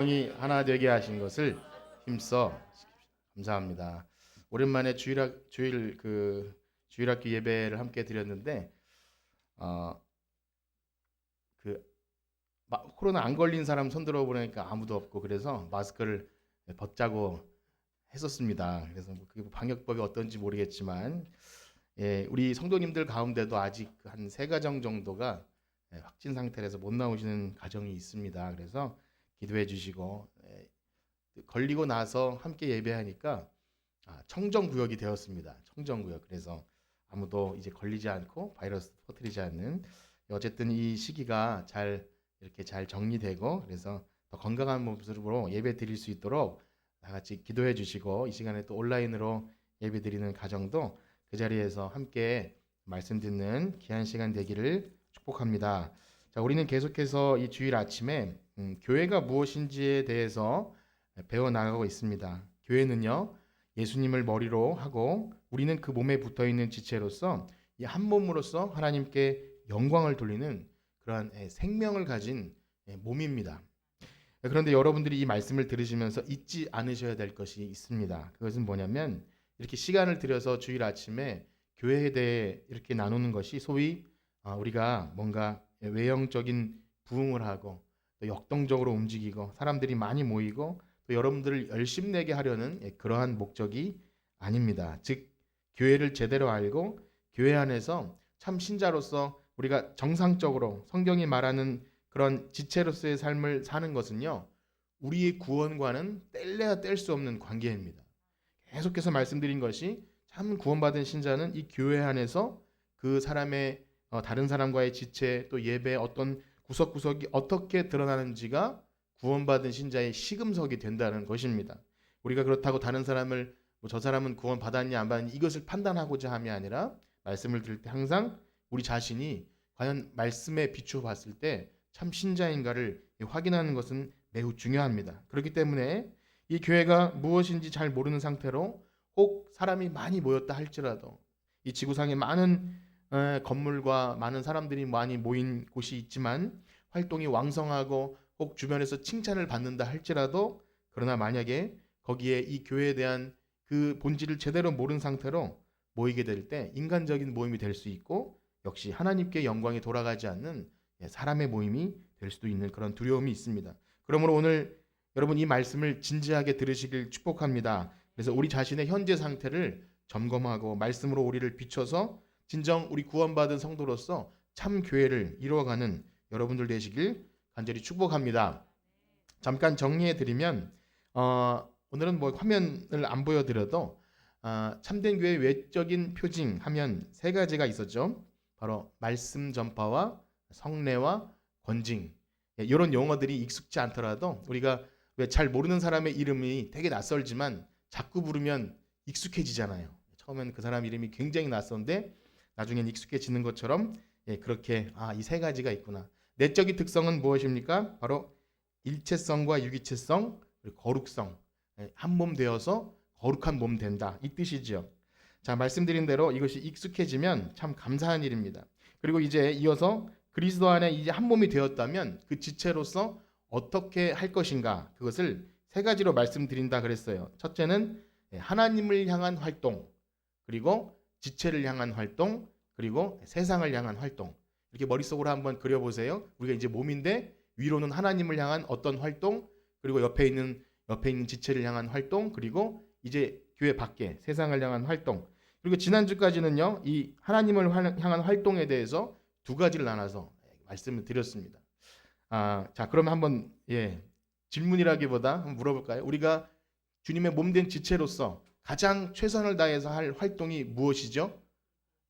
성이 하나 되게 하신 것을 힘써 감사합니다. 오랜만에 주일학 주일 그 주일학교 예배를 함께 드렸는데 어그 코로나 안 걸린 사람 손 들어 보니까 아무도 없고 그래서 마스크를 벗자고 했었습니다. 그래서 뭐 그게 방역법이 어떤지 모르겠지만 예, 우리 성도님들 가운데도 아직 한 세 가정 정도가 예, 확진 상태라서 못 나오시는 가정이 있습니다. 그래서 기도해 주시고 예, 걸리고 나서 함께 예배하니까 아, 청정 구역이 되었습니다. 청정 구역. 그래서 아무도 이제 걸리지 않고 바이러스 퍼뜨리지 않는 어쨌든 이 시기가 잘 이렇게 잘 정리되고 그래서 더 건강한 모습으로 예배 드릴 수 있도록 다 같이 기도해 주시고 이 시간에 또 온라인으로 예배 드리는 가정도 그 자리에서 함께 말씀 듣는 귀한 시간 되기를 축복합니다. 자, 우리는 계속해서 이 주일 아침에 음, 교회가 무엇인지에 대해서 배워 나가고 있습니다. 교회는요, 예수님을 머리로 하고 우리는 그 몸에 붙어 있는 지체로서 이 한 몸으로서 하나님께 영광을 돌리는 그러한 예, 생명을 가진 예, 몸입니다. 그런데 여러분들이 이 말씀을 들으시면서 잊지 않으셔야 될 것이 있습니다. 그것은 뭐냐면 이렇게 시간을 들여서 주일 아침에 교회에 대해 이렇게 나누는 것이 소위 아, 우리가 뭔가 외형적인 부흥을 하고 또 역동적으로 움직이고 사람들이 많이 모이고 또 여러분들을 열심내게 하려는 예, 그러한 목적이 아닙니다. 즉 교회를 제대로 알고 교회 안에서 참 신자로서 우리가 정상적으로 성경이 말하는 그런 지체로서의 삶을 사는 것은요. 우리의 구원과는 뗄래야 뗄 수 없는 관계입니다. 계속해서 말씀드린 것이 참 구원받은 신자는 이 교회 안에서 그 사람의 어, 다른 사람과의 지체 또 예배 어떤 구석구석이 어떻게 드러나는지가 구원받은 신자의 시금석이 된다는 것입니다. 우리가 그렇다고 다른 사람을 뭐 저 사람은 구원 받았냐 안 받았냐 이것을 판단하고자 함이 아니라 말씀을 들을 때 항상 우리 자신이 과연 말씀에 비추어 봤을 때 참 신자인가를 확인하는 것은 매우 중요합니다. 그렇기 때문에 이 교회가 무엇인지 잘 모르는 상태로 혹 사람이 많이 모였다 할지라도 이 지구상에 많은 에, 건물과 많은 사람들이 많이 모인 곳이 있지만 활동이 왕성하고 혹 주변에서 칭찬을 받는다 할지라도 그러나 만약에 거기에 이 교회에 대한 그 본질을 제대로 모르는 상태로 모이게 될 때 인간적인 모임이 될 수 있고 역시 하나님께 영광이 돌아가지 않는 예, 사람의 모임이 될 수도 있는 그런 두려움이 있습니다. 그러므로 오늘 여러분 이 말씀을 진지하게 들으시길 축복합니다. 그래서 우리 자신의 현재 상태를 점검하고 말씀으로 우리를 비춰서 진정 우리 구원받은 성도로서 참 교회를 이루어가는 여러분들 되시길 간절히 축복합니다. 잠깐 정리해 드리면 어, 오늘은 뭐 화면을 안 보여드려도 어, 참된 교회 외적인 표징 하면 세 가지가 있었죠. 바로 말씀 전파와 성례와 권징 이런 용어들이 익숙지 않더라도 우리가 왜 잘 모르는 사람의 이름이 되게 낯설지만 자꾸 부르면 익숙해지잖아요. 처음엔 그 사람 이름이 굉장히 낯선데 나중엔 익숙해지는 것처럼 예, 그렇게 아 이 세 가지가 있구나. 내적인 특성은 무엇입니까? 바로 일체성과 유기체성 그리고 거룩성 예, 한몸 되어서 거룩한 몸 된다 이 뜻이지요. 자 말씀드린 대로 이것이 익숙해지면 참 감사한 일입니다. 그리고 이제 이어서 그리스도 안에 이제 한 몸이 되었다면 그 지체로서 어떻게 할 것인가 그것을 세 가지로 말씀드린다 그랬어요. 첫째는 예, 하나님을 향한 활동, 그리고 지체를 향한 활동, 그리고 세상을 향한 활동. 이렇게 머릿속으로 한번 그려보세요. 우리가 이제 몸인데 위로는 하나님을 향한 어떤 활동, 그리고 옆에 있는 옆에 있는 지체를 향한 활동, 그리고 이제 교회 밖에 세상을 향한 활동. 그리고 지난주까지는요, 이 하나님을 향한 활동에 대해서 두 가지를 나눠서 말씀을 드렸습니다. 아, 자, 그러면 한번 예, 질문이라기보다 한번 물어볼까요? 우리가 주님의 몸된 지체로서 가장 최선을 다해서 할 활동이 무엇이죠?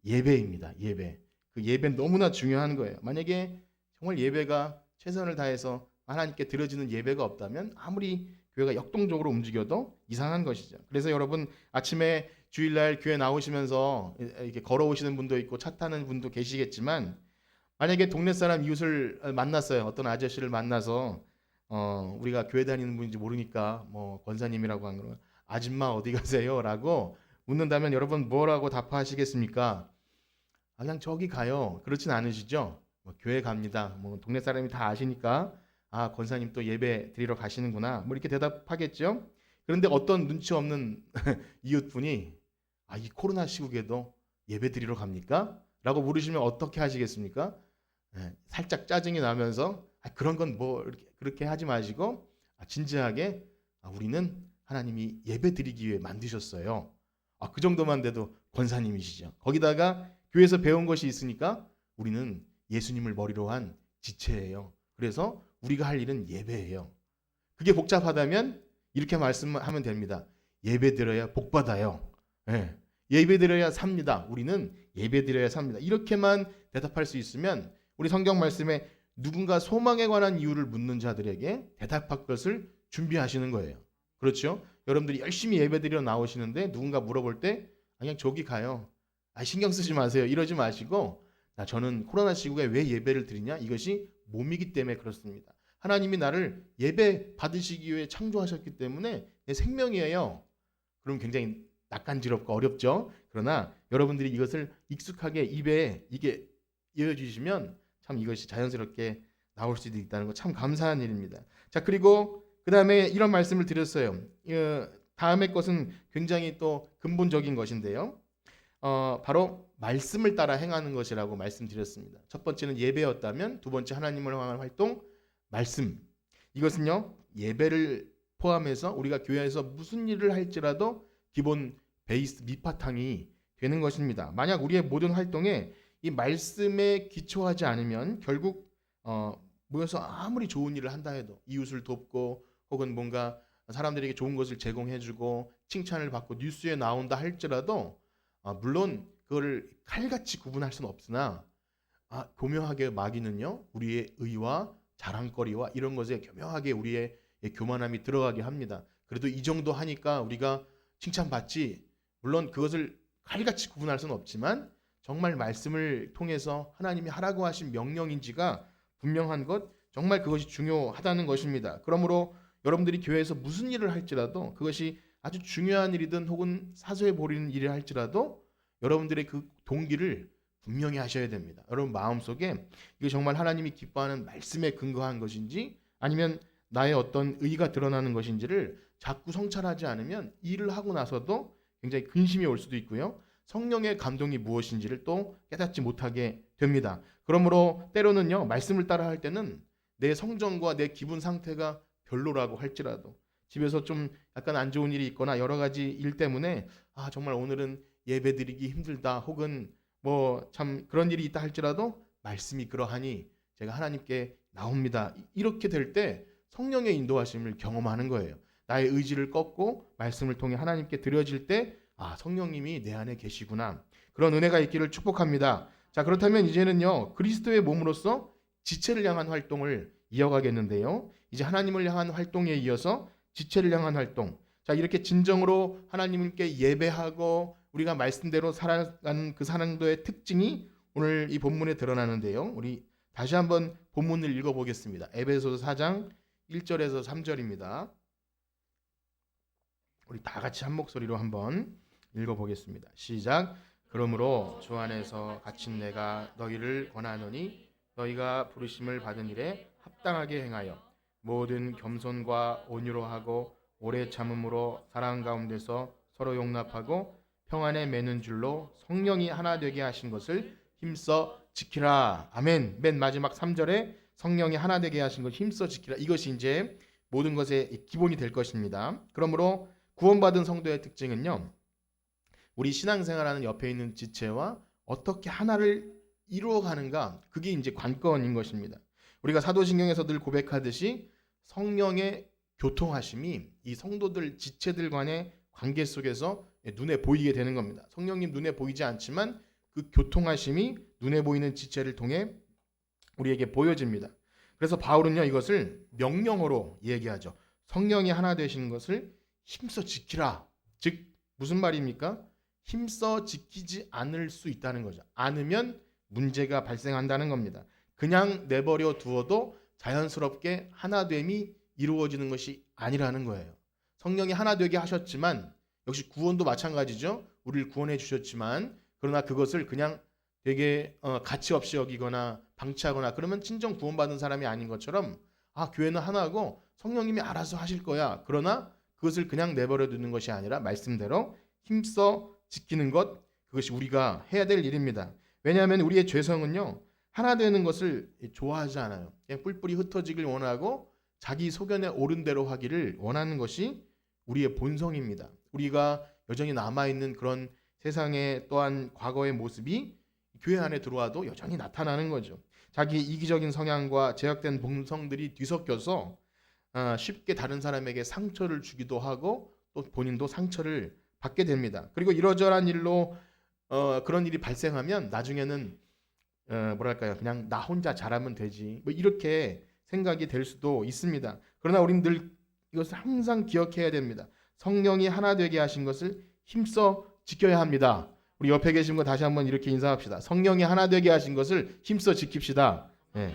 예배입니다. 예배. 그 예배 너무나 중요한 거예요. 만약에 정말 예배가 최선을 다해서 하나님께 드려지는 예배가 없다면 아무리 교회가 역동적으로 움직여도 이상한 것이죠. 그래서 여러분 아침에 주일날 교회 나오시면서 이렇게 걸어오시는 분도 있고 차 타는 분도 계시겠지만 만약에 동네 사람 이웃을 만났어요. 어떤 아저씨를 만나서 어, 우리가 교회 다니는 분인지 모르니까 뭐 권사님이라고 한 거는 아줌마 어디 가세요?라고 묻는다면 여러분 뭐라고 답하시겠습니까? 아, 그냥 저기 가요. 그렇진 않으시죠? 뭐 교회 갑니다. 뭐 동네 사람이 다 아시니까 아 권사님 또 예배 드리러 가시는구나 뭐 이렇게 대답하겠죠. 그런데 어떤 눈치 없는 이웃분이 아 이 코로나 시국에도 예배 드리러 갑니까? 라고 물으시면 어떻게 하시겠습니까? 예, 살짝 짜증이 나면서 아, 그런 건 뭐 그렇게 하지 마시고 아, 진지하게 아, 우리는 하나님이 예배 드리기 위해 만드셨어요. 아, 그 정도만 돼도 권사님이시죠. 거기다가 교회에서 배운 것이 있으니까 우리는 예수님을 머리로 한 지체예요. 그래서 우리가 할 일은 예배예요. 그게 복잡하다면 이렇게 말씀하면 됩니다. 예배 드려야 복 받아요. 예. 예배 드려야 삽니다. 우리는 예배 드려야 삽니다. 이렇게만 대답할 수 있으면 우리 성경 말씀에 누군가 소망에 관한 이유를 묻는 자들에게 대답할 것을 준비하시는 거예요. 그렇죠? 여러분들이 열심히 예배 드리러 나오시는데 누군가 물어볼 때 아, 그냥 저기 가요. 아, 신경 쓰지 마세요. 이러지 마시고 나 저는 코로나 시국에 왜 예배를 드리냐? 이것이 몸이기 때문에 그렇습니다. 하나님이 나를 예배 받으시기 위해 창조하셨기 때문에 내 생명이에요. 그럼 굉장히 낯간지럽고 어렵죠. 그러나 여러분들이 이것을 익숙하게 입에 이게 이어주시면 참 이것이 자연스럽게 나올 수도 있다는 거 참 감사한 일입니다. 자 그리고 그 다음에 이런 말씀을 드렸어요. 어, 다음에 것은 굉장히 또 근본적인 것인데요. 어, 바로 말씀을 따라 행하는 것이라고 말씀드렸습니다. 첫 번째는 예배였다면 두 번째 하나님을 향한 활동 말씀. 이것은요 예배를 포함해서 우리가 교회에서 무슨 일을 할지라도 기본 베이스 밑바탕이 되는 것입니다. 만약 우리의 모든 활동에 이 말씀에 기초하지 않으면 결국 어, 모여서 아무리 좋은 일을 한다 해도 이웃을 돕고 혹은 뭔가 사람들에게 좋은 것을 제공해주고 칭찬을 받고 뉴스에 나온다 할지라도 아, 물론 그거를 칼같이 구분할 수는 없으나 아, 교묘하게 마귀는요 우리의 의와 자랑거리와 이런 것에 교묘하게 우리의 교만함이 들어가게 합니다. 그래도 이 정도 하니까 우리가 칭찬받지 물론 그것을 칼같이 구분할 수는 없지만 정말 말씀을 통해서 하나님이 하라고 하신 명령인지가 분명한 것 정말 그것이 중요하다는 것입니다. 그러므로 여러분들이 교회에서 무슨 일을 할지라도 그것이 아주 중요한 일이든 혹은 사소해 보이는 일을 할지라도 여러분들의 그 동기를 분명히 하셔야 됩니다. 여러분 마음속에 이게 정말 하나님이 기뻐하는 말씀에 근거한 것인지 아니면 나의 어떤 의가 드러나는 것인지를 자꾸 성찰하지 않으면 일을 하고 나서도 굉장히 근심이 올 수도 있고요. 성령의 감동이 무엇인지를 또 깨닫지 못하게 됩니다. 그러므로 때로는요, 말씀을 따라 할 때는 내 성정과 내 기분 상태가 별로라고 할지라도 집에서 좀 약간 안 좋은 일이 있거나 여러 가지 일 때문에 아, 정말 오늘은 예배 드리기 힘들다 혹은 뭐 참 그런 일이 있다 할지라도 말씀이 그러하니 제가 하나님께 나옵니다. 이렇게 될 때 성령의 인도하심을 경험하는 거예요. 나의 의지를 꺾고 말씀을 통해 하나님께 드려질 때 아, 성령님이 내 안에 계시구나. 그런 은혜가 있기를 축복합니다. 자, 그렇다면 이제는요. 그리스도의 몸으로서 지체를 향한 활동을 이어가겠는데요. 이제 하나님을 향한 활동에 이어서 지체를 향한 활동. 자, 이렇게 진정으로 하나님께 예배하고 우리가 말씀대로 살아가는 그 사랑도의 특징이 오늘 이 본문에 드러나는데요. 우리 다시 한번 본문을 읽어 보겠습니다. 에베소서 4장 1절에서 3절입니다. 우리 다 같이 한 목소리로 한번 읽어 보겠습니다. 시작. 그러므로 주 안에서 갇힌 내가 너희를 권하노니 너희가 부르심을 받은 일에 합당하게 행하여 모든 겸손과 온유로 하고 오래 참음으로 사랑 가운데서 서로 용납하고 평안에 매는 줄로 성령이 하나 되게 하신 것을 힘써 지키라. 아멘. 맨 마지막 3절에 성령이 하나 되게 하신 것 힘써 지키라. 이것이 이제 모든 것의 기본이 될 것입니다. 그러므로 구원받은 성도의 특징은요. 우리 신앙생활하는 옆에 있는 지체와 어떻게 하나를 이루어가는가 그게 이제 관건인 것입니다. 우리가 사도신경에서 늘 고백하듯이 성령의 교통하심이 이 성도들 지체들 간의 관계 속에서 눈에 보이게 되는 겁니다. 성령님 눈에 보이지 않지만 그 교통하심이 눈에 보이는 지체를 통해 우리에게 보여집니다. 그래서 바울은요 이것을 명령어로 얘기하죠. 성령이 하나 되시는 것을 힘써 지키라. 즉 무슨 말입니까? 힘써 지키지 않을 수 있다는 거죠. 않으면 문제가 발생한다는 겁니다. 그냥 내버려 두어도 자연스럽게 하나됨이 이루어지는 것이 아니라는 거예요. 성령이 하나 되게 하셨지만 역시 구원도 마찬가지죠. 우리를 구원해 주셨지만 그러나 그것을 그냥 되게 어, 가치 없이 여기거나 방치하거나 그러면 진정 구원받은 사람이 아닌 것처럼 아 교회는 하나고 성령님이 알아서 하실 거야. 그러나 그것을 그냥 내버려 두는 것이 아니라 말씀대로 힘써 지키는 것 그것이 우리가 해야 될 일입니다. 왜냐하면 우리의 죄성은요 하나 되는 것을 좋아하지 않아요. 뿔뿔이 흩어지길 원하고 자기 소견에 옳은 대로 하기를 원하는 것이 우리의 본성입니다. 우리가 여전히 남아 있는 그런 세상의 또한 과거의 모습이 교회 안에 들어와도 여전히 나타나는 거죠. 자기 이기적인 성향과 제약된 본성들이 뒤섞여서 아, 쉽게 다른 사람에게 상처를 주기도 하고 또 본인도 상처를 받게 됩니다. 그리고 이러저러한 일로 어, 그런 일이 발생하면 나중에는 어, 뭐랄까요 그냥 나 혼자 잘하면 되지 뭐 이렇게 생각이 될 수도 있습니다. 그러나 우리는 늘 이것을 항상 기억해야 됩니다. 성령이 하나 되게 하신 것을 힘써 지켜야 합니다. 우리 옆에 계신 분 다시 한번 이렇게 인사합시다. 성령이 하나 되게 하신 것을 힘써 지킵시다. 예.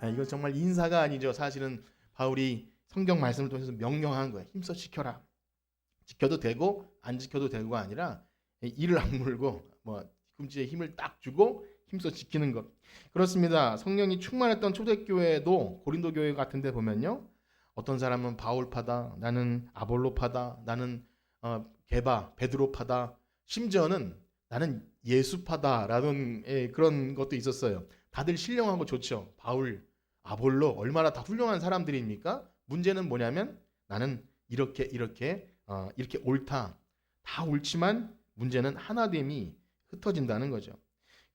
아, 이거 정말 인사가 아니죠. 사실은 바울이 성경 말씀을 통해서 명령한 거예요. 힘써 지켜라. 지켜도 되고 안 지켜도 되고가 아니라 이를 악물고 뭐 뒤꿈치에 힘을 딱 주고 힘써 지키는 것. 그렇습니다. 성령이 충만했던 초대교회도 고린도 교회 같은 데 보면요. 어떤 사람은 바울파다, 나는 아볼로파다, 나는 어, 게바, 베드로파다, 심지어는 나는 예수파다라는 예, 그런 것도 있었어요. 다들 신령하고 좋죠. 바울, 아볼로 얼마나 다 훌륭한 사람들입니까? 문제는 뭐냐면 나는 이렇게 이렇게 어, 이렇게 옳다. 다 옳지만 문제는 하나됨이 흩어진다는 거죠.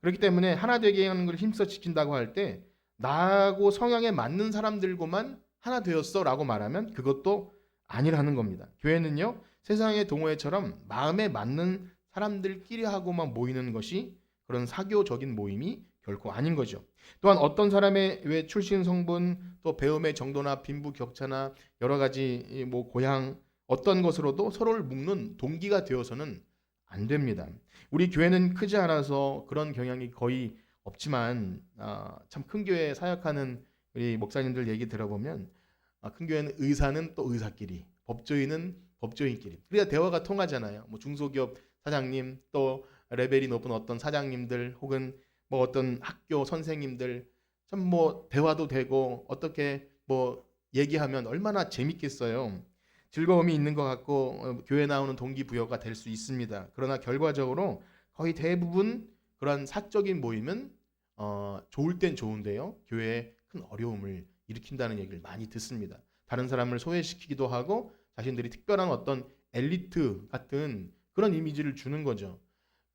그렇기 때문에 하나 되게 하는 걸 힘써 지킨다고 할 때 나하고 성향에 맞는 사람들고만 하나 되었어라고 말하면 그것도 아니라는 겁니다. 교회는요 세상의 동호회처럼 마음에 맞는 사람들끼리 하고만 모이는 것이 그런 사교적인 모임이 결코 아닌 거죠. 또한 어떤 사람의 왜 출신 성분 또 배움의 정도나 빈부 격차나 여러 가지 뭐 고향 어떤 것으로도 서로를 묶는 동기가 되어서는 안 됩니다. 우리 교회는 크지 않아서 그런 경향이 거의 없지만 아, 참 큰 교회 사역하는 우리 목사님들 얘기 들어보면 아, 큰 교회는 의사는 또 의사끼리, 법조인은 법조인끼리. 그래야 대화가 통하잖아요. 뭐 중소기업 사장님 또 레벨이 높은 어떤 사장님들 혹은 뭐 어떤 학교 선생님들 참 뭐 대화도 되고 어떻게 뭐 얘기하면 얼마나 재밌겠어요. 즐거움이 있는 것 같고 어, 교회 나오는 동기부여가 될 수 있습니다. 그러나 결과적으로 거의 대부분 그런 사적인 모임은 어, 좋을 땐 좋은데요. 교회에 큰 어려움을 일으킨다는 얘기를 많이 듣습니다. 다른 사람을 소외시키기도 하고 자신들이 특별한 어떤 엘리트 같은 그런 이미지를 주는 거죠.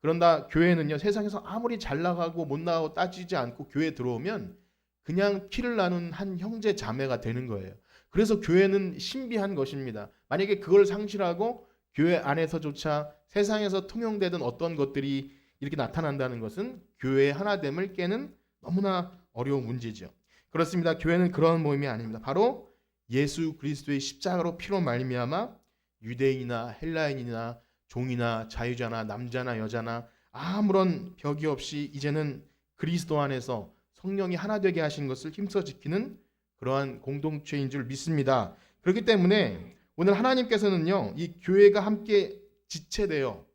그런다 교회는요 세상에서 아무리 잘 나가고 못 나가고 따지지 않고 교회에 들어오면 그냥 피를 나눈 한 형제 자매가 되는 거예요. 그래서 교회는 신비한 것입니다. 만약에 그걸 상실하고 교회 안에서조차 세상에서 통용되던 어떤 것들이 이렇게 나타난다는 것은 교회의 하나됨을 깨는 너무나 어려운 문제죠. 그렇습니다. 교회는 그런 모임이 아닙니다. 바로 예수 그리스도의 십자가로 피로 말미암아 유대인이나 헬라인이나 종이나 자유자나 남자나 여자나 아무런 벽이 없이 이제는 그리스도 안에서 성령이 하나 되게 하신 것을 힘써 지키는 그러한 공동체인 줄 믿습니다. 그렇기 때문에 오늘 하나님께서는요, 이 교회가 함께 지체되어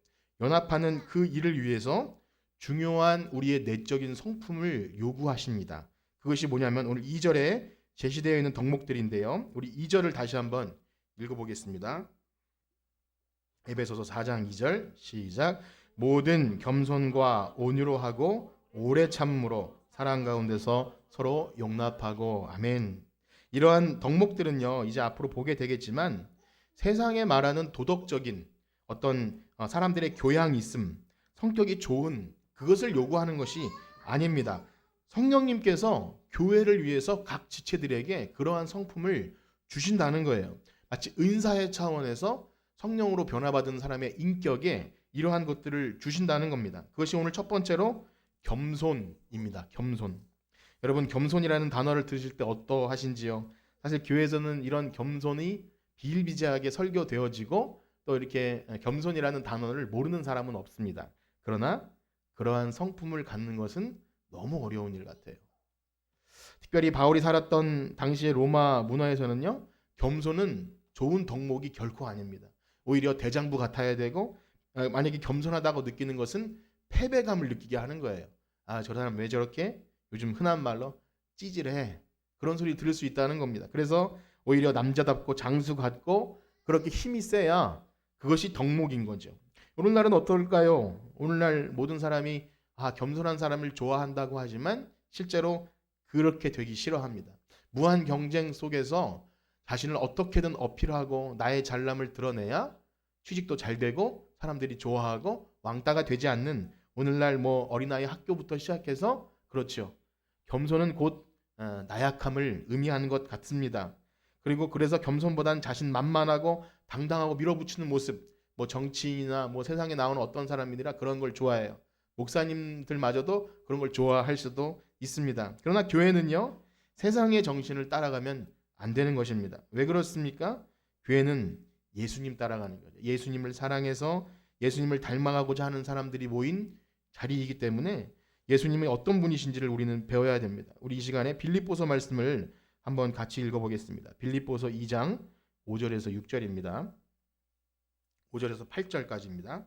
연합하는 그 일을 위해서 중요한 우리의 내적인 성품을 요구하십니다. 그것이 뭐냐면 오늘 2절에 제시되어 있는 덕목들인데요. 우리 2절을 다시 한번 읽어보겠습니다. 에베소서 4장 2절 시작 모든 겸손과 온유로 하고 오래 참므로 사랑 가운데서 서로 용납하고 아멘. 이러한 덕목들은요 이제 앞으로 보게 되겠지만 세상에 말하는 도덕적인 어떤 어, 사람들의 교양이 있음, 성격이 좋은 그것을 요구하는 것이 아닙니다. 성령님께서 교회를 위해서 각 지체들에게 그러한 성품을 주신다는 거예요. 마치 은사의 차원에서 성령으로 변화받은 사람의 인격에 이러한 것들을 주신다는 겁니다. 그것이 오늘 첫 번째로 겸손입니다. 겸손. 여러분 겸손이라는 단어를 들으실 때 어떠하신지요? 사실 교회에서는 이런 겸손이 비일비재하게 설교되어지고 또 이렇게 겸손이라는 단어를 모르는 사람은 없습니다. 그러나 그러한 성품을 갖는 것은 너무 어려운 일 같아요. 특별히 바울이 살았던 당시의 로마 문화에서는요, 겸손은 좋은 덕목이 결코 아닙니다. 오히려 대장부 같아야 되고, 어, 만약에 겸손하다고 느끼는 것은 패배감을 느끼게 하는 거예요. 아, 저 사람 왜 저렇게 요즘 흔한 말로 찌질해. 그런 소리 들을 수 있다는 겁니다. 그래서 오히려 남자답고 장수 같고 그렇게 힘이 세야 그것이 덕목인 거죠. 오늘날은 어떨까요? 오늘날 모든 사람이 아, 겸손한 사람을 좋아한다고 하지만 실제로 그렇게 되기 싫어합니다. 무한 경쟁 속에서 자신을 어떻게든 어필하고 나의 잘남을 드러내야 취직도 잘 되고 사람들이 좋아하고 왕따가 되지 않는 오늘날 뭐 어린아이 학교부터 시작해서 그렇죠. 겸손은 곧 어, 나약함을 의미하는 것 같습니다. 그리고 그래서 겸손보다는 자신 만만하고 당당하고 밀어붙이는 모습, 뭐 정치인이나 뭐 세상에 나오는 어떤 사람이라 그런 걸 좋아해요. 목사님들마저도 그런 걸 좋아할 수도 있습니다. 그러나 교회는요, 세상의 정신을 따라가면 안 되는 것입니다. 왜 그렇습니까? 교회는 예수님 따라가는 거죠. 예수님을 사랑해서 예수님을 닮아가고자 하는 사람들이 모인 자리이기 때문에 예수님이 어떤 분이신지를 우리는 배워야 됩니다. 우리 이 시간에 빌립보서 말씀을 한번 같이 읽어보겠습니다. 빌립보서 2장 5절에서 6절입니다. 5절에서 8절까지입니다.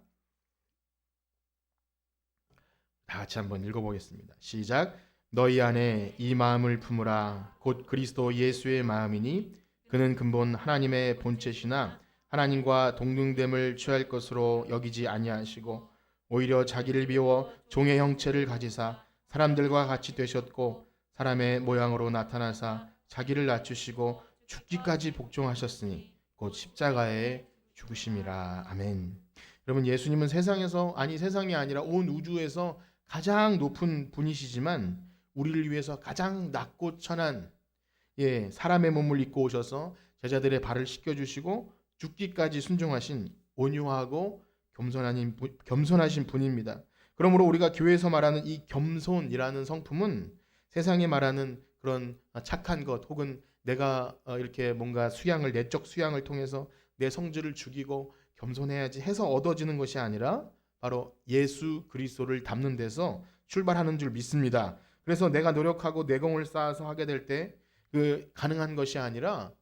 다 같이 한번 읽어보겠습니다. 시작. 너희 안에 이 마음을 품으라. 곧 그리스도 예수의 마음이니 그는 근본 하나님의 본체시나 하나님과 동등됨을 취할 것으로 여기지 아니하시고 오히려 자기를 비워 종의 형체를 가지사 사람들과 같이 되셨고 사람의 모양으로 나타나사 자기를 낮추시고 죽기까지 복종하셨으니 곧 십자가에 죽으심이라 아멘. 여러분 예수님은 세상에서 아니 세상이 아니라 온 우주에서 가장 높은 분이시지만 우리를 위해서 가장 낮고 천한 예 사람의 몸을 입고 오셔서 제자들의 발을 씻겨 주시고 죽기까지 순종하신 온유하고 겸손하신 분- 겸손하신 분입니다. 그러므로 우리가 교회에서 말하는 이 겸손이라는 성품은 세상에 말하는 그런 착한 것 혹은 내가 어, 이렇게 뭔가 수양을 내적 수양을 통해서 내 성질을 죽이고 겸손해야지 해서 얻어지는 것이 아니라 바로 예수 그리스도를 담는 데서 출발하는 줄 믿습니다. 그래서 내가 노력하고 내공을 쌓아서 하게 될 때 그 가능한 것이 아니라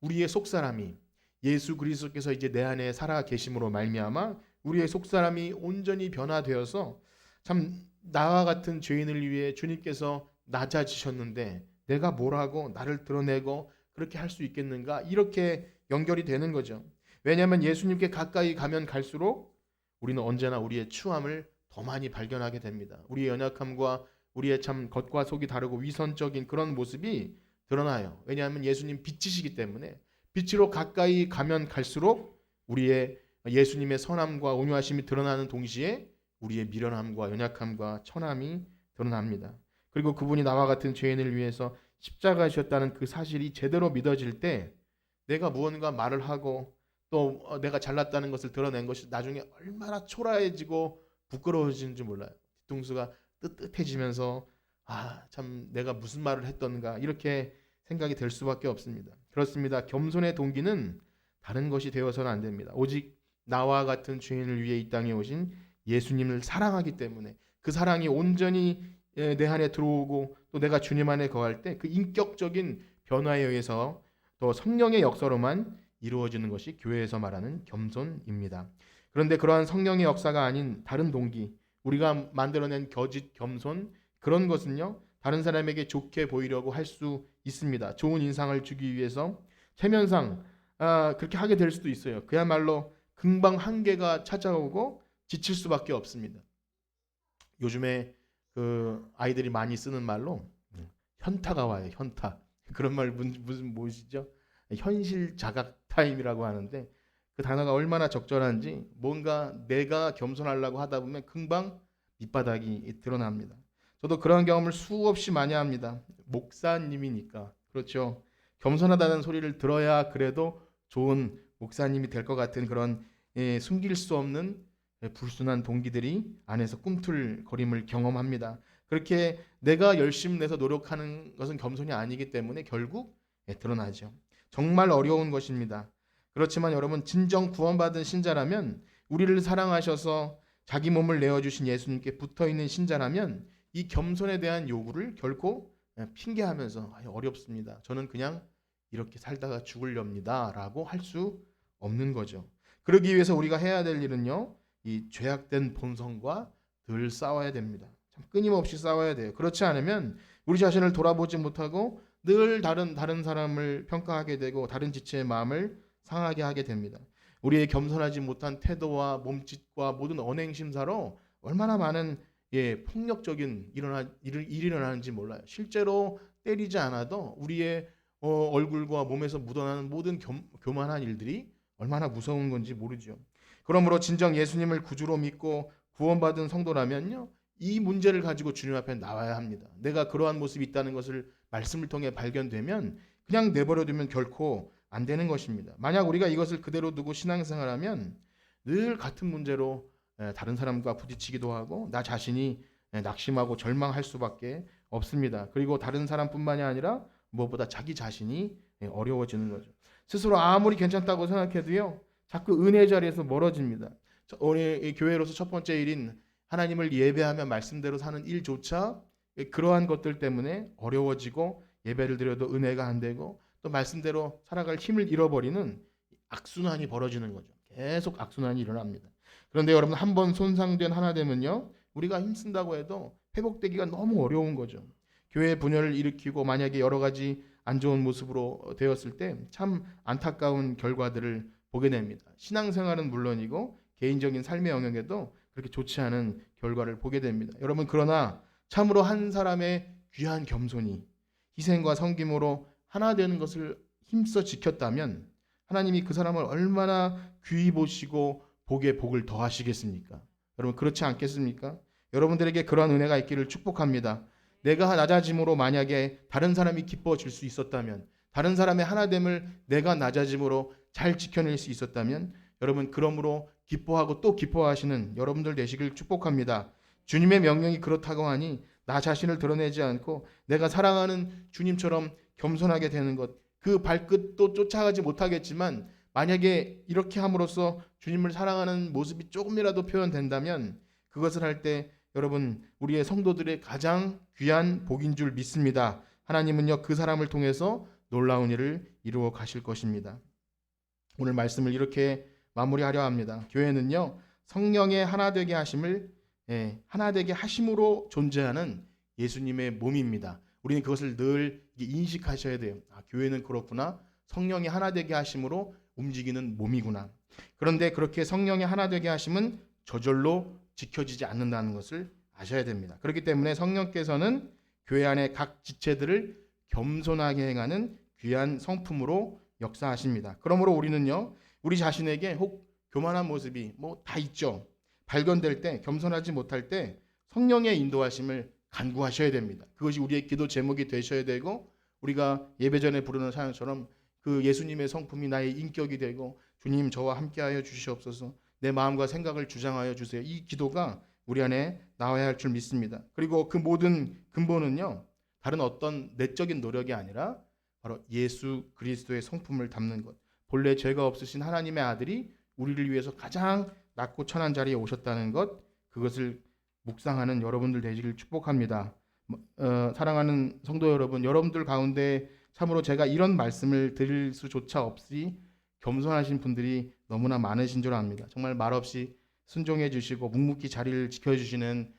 우리의 속 사람이 예수 그리스도께서 이제 내 안에 살아 계심으로 말미암아 우리의 속 사람이 온전히 변화되어서 참 나와 같은 죄인을 위해 주님께서 낮아지셨는데 내가 뭐라고 나를 드러내고 그렇게 할 수 있겠는가 이렇게 연결이 되는 거죠. 왜냐하면 예수님께 가까이 가면 갈수록 우리는 언제나 우리의 추함을 더 많이 발견하게 됩니다. 우리의 연약함과 우리의 참 겉과 속이 다르고 위선적인 그런 모습이 드러나요. 왜냐하면 예수님 빛이시기 때문에 빛으로 가까이 가면 갈수록 우리의 예수님의 선함과 온유하심이 드러나는 동시에 우리의 미련함과 연약함과 천함이 드러납니다. 그리고 그분이 나와 같은 죄인을 위해서 십자가셨다는 그 사실이 제대로 믿어질 때 내가 무언가 말을 하고 또 어, 내가 잘났다는 것을 드러낸 것이 나중에 얼마나 초라해지고 부끄러워지는지 몰라요. 뒤통수가 뜨뜻해지면서 아 참 내가 무슨 말을 했던가 이렇게 생각이 될 수밖에 없습니다. 그렇습니다. 겸손의 동기는 다른 것이 되어서는 안 됩니다. 오직 나와 같은 죄인을 위해 이 땅에 오신 예수님을 사랑하기 때문에 그 사랑이 온전히 예, 내 안에 들어오고 또 내가 주님 안에 거할 때 그 인격적인 변화에 의해서 또 성령의 역사로만 이루어지는 것이 교회에서 말하는 겸손입니다. 그런데 그러한 성령의 역사가 아닌 다른 동기, 우리가 만들어낸 거짓 겸손 그런 것은요 다른 사람에게 좋게 보이려고 할 수 있습니다. 좋은 인상을 주기 위해서 체면상 아, 그렇게 하게 될 수도 있어요. 그야말로 금방 한계가 찾아오고 지칠 수밖에 없습니다. 요즘에 그 아이들이 많이 쓰는 말로 현타가 와요. 현타. 그런 말 무슨 무엇이죠? 현실 자각 타임이라고 하는데 그 단어가 얼마나 적절한지 뭔가 내가 겸손하려고 하다 보면 금방 밑바닥이 드러납니다. 저도 그런 경험을 수없이 많이 합니다. 목사님이니까 그렇죠. 겸손하다는 소리를 들어야 그래도 좋은 목사님이 될 것 같은 그런 예, 숨길 수 없는 예, 불순한 동기들이 안에서 꿈틀거림을 경험합니다. 그렇게 내가 열심 내서 노력하는 것은 겸손이 아니기 때문에 결국 예, 드러나죠. 정말 어려운 것입니다. 그렇지만 여러분 진정 구원받은 신자라면 우리를 사랑하셔서 자기 몸을 내어주신 예수님께 붙어 있는 신자라면 이 겸손에 대한 요구를 결코 예, 핑계하면서 "어렵습니다. 저는 그냥 이렇게 살다가 죽으렵니다 라고 할 수 없는 거죠. 그러기 위해서 우리가 해야 될 일은요. 이 죄악된 본성과 늘 싸워야 됩니다. 참 끊임없이 싸워야 돼요. 그렇지 않으면 우리 자신을 돌아보지 못하고 늘 다른 다른 사람을 평가하게 되고 다른 지체의 마음을 상하게 하게 됩니다. 우리의 겸손하지 못한 태도와 몸짓과 모든 언행 심사로 얼마나 많은 예, 폭력적인 일어나 일을 일어나는지 몰라요. 실제로 때리지 않아도 우리의 어, 얼굴과 몸에서 묻어나는 모든 겸, 교만한 일들이 얼마나 무서운 건지 모르죠. 그러므로 진정 예수님을 구주로 믿고 구원받은 성도라면요. 이 문제를 가지고 주님 앞에 나와야 합니다. 내가 그러한 모습이 있다는 것을 말씀을 통해 발견되면 그냥 내버려 두면 결코 안 되는 것입니다. 만약 우리가 이것을 그대로 두고 신앙생활하면 늘 같은 문제로 에, 다른 사람과 부딪히기도 하고 나 자신이 에, 낙심하고 절망할 수밖에 없습니다. 그리고 다른 사람뿐만이 아니라 무엇보다 자기 자신이 에, 어려워지는 거죠. 스스로 아무리 괜찮다고 생각해도요, 자꾸 은혜 자리에서 멀어집니다. 이 교회로서 첫 번째 일인 하나님을 예배하며 말씀대로 사는 일조차 그러한 것들 때문에 어려워지고 예배를 드려도 은혜가 안 되고 또 말씀대로 살아갈 힘을 잃어버리는 악순환이 벌어지는 거죠. 계속 악순환이 일어납니다. 그런데 여러분 한 번 손상된 하나됨은요 우리가 힘쓴다고 해도 회복되기가 너무 어려운 거죠. 교회 분열을 일으키고 만약에 여러 가지 안 좋은 모습으로 되었을 때 참 안타까운 결과들을 보게 됩니다. 신앙생활은 물론이고 개인적인 삶의 영역에도 그렇게 좋지 않은 결과를 보게 됩니다. 여러분 그러나 참으로 한 사람의 귀한 겸손이 희생과 섬김으로 하나 되는 것을 힘써 지켰다면 하나님이 그 사람을 얼마나 귀히 보시고 복에 복을 더하시겠습니까? 여러분 그렇지 않겠습니까? 여러분들에게 그러한 은혜가 있기를 축복합니다. 내가 낮아짐으로 만약에 다른 사람이 기뻐질 수 있었다면 다른 사람의 하나됨을 내가 낮아짐으로 잘 지켜낼 수 있었다면 여러분 그러므로 기뻐하고 또 기뻐하시는 여러분들 되시길 축복합니다. 주님의 명령이 그렇다고 하니 나 자신을 드러내지 않고 내가 사랑하는 주님처럼 겸손하게 되는 것 그 발끝도 쫓아가지 못하겠지만 만약에 이렇게 함으로써 주님을 사랑하는 모습이 조금이라도 표현된다면 그것을 할 때 여러분 우리의 성도들의 가장 귀한 복인 줄 믿습니다. 하나님은요 그 사람을 통해서 놀라운 일을 이루어 가실 것입니다. 오늘 말씀을 이렇게 마무리하려 합니다. 교회는요 성령의 하나 되게 하심을 예, 하나 되게 하심으로 존재하는 예수님의 몸입니다. 우리는 그것을 늘 인식하셔야 돼요. 아, 교회는 그렇구나. 성령이 하나 되게 하심으로 움직이는 몸이구나. 그런데 그렇게 성령이 하나 되게 하심은 저절로 지켜지지 않는다는 것을 아셔야 됩니다. 그렇기 때문에 성령께서는 교회 안의 각 지체들을 겸손하게 행하는 귀한 성품으로 역사하십니다. 그러므로 우리는요, 우리 자신에게 혹 교만한 모습이 뭐 다 있죠. 발견될 때, 겸손하지 못할 때 성령의 인도하심을 간구하셔야 됩니다. 그것이 우리의 기도 제목이 되셔야 되고 우리가 예배 전에 부르는 사연처럼 그 예수님의 성품이 나의 인격이 되고 주님 저와 함께하여 주시옵소서 내 마음과 생각을 주장하여 주세요. 이 기도가 우리 안에 나와야 할 줄 믿습니다. 그리고 그 모든 근본은요 다른 어떤 내적인 노력이 아니라 바로 예수 그리스도의 성품을 담는 것. 본래 죄가 없으신 하나님의 아들이 우리를 위해서 가장 낮고 천한 자리에 오셨다는 것 그것을 묵상하는 여러분들 되시길 축복합니다. 어, 사랑하는 성도 여러분, 여러분들 가운데 참으로 제가 이런 말씀을 드릴 수조차 없이 겸손하신 분들이 너무나 많으신 줄 압니다. 정말 말없이 순종해 주시고 묵묵히 자리를 지켜 주시는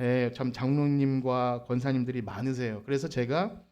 예, 참 장로님과 권사님들이 많으세요. 그래서 제가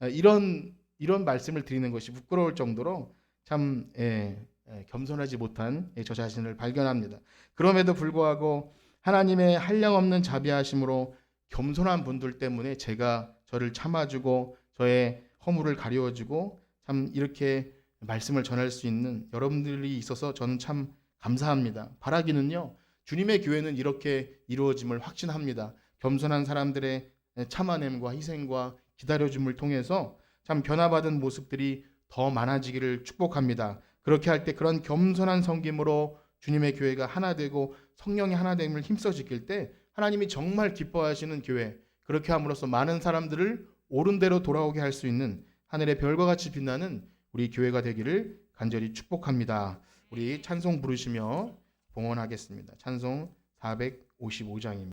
어, 이런 이런 말씀을 드리는 것이 부끄러울 정도로 참 예, 예, 겸손하지 못한 예, 저 자신을 발견합니다. 그럼에도 불구하고 하나님의 한량없는 자비하심으로 겸손한 분들 때문에 제가 저를 참아주고 저의 허물을 가려주고 참 이렇게 말씀을 전할 수 있는 여러분들이 있어서 저는 참 감사합니다. 바라기는요. 주님의 교회는 이렇게 이루어짐을 확신합니다. 겸손한 사람들의 참아냄과 희생과 기다려줌을 통해서 참 변화받은 모습들이 더 많아지기를 축복합니다. 그렇게 할 때 그런 겸손한 섬김으로 주님의 교회가 하나 되고 성령의 하나 됨을 힘써 지킬 때 하나님이 정말 기뻐하시는 교회 그렇게 함으로써 많은 사람들을 옳은 대로 돌아오게 할 수 있는 하늘의 별과 같이 빛나는 우리 교회가 되기를 간절히 축복합니다. 우리 찬송 부르시며 봉헌하겠습니다. 찬송 455장입니다.